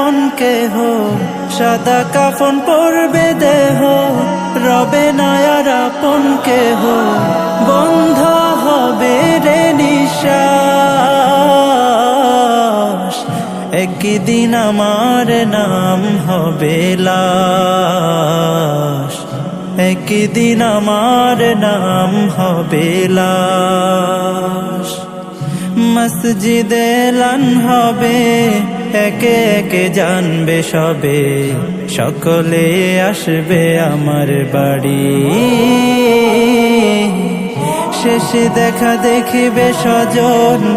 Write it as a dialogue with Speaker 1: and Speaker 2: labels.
Speaker 1: আপন কেহ, সাদা কাফন পরবে দেহ, রবে নায়ার আপন কেহ, বন্ধ হবে রে নিশ্বাস। একদিন আমার নাম হবে লাশ। একদিন আমার নাম হবে লাশ। মসজিদে লান হবে একে একে জানবে সবে সকলে আসবে আমার বাড়ি। শেষে দেখা দেখিবে স্বজন।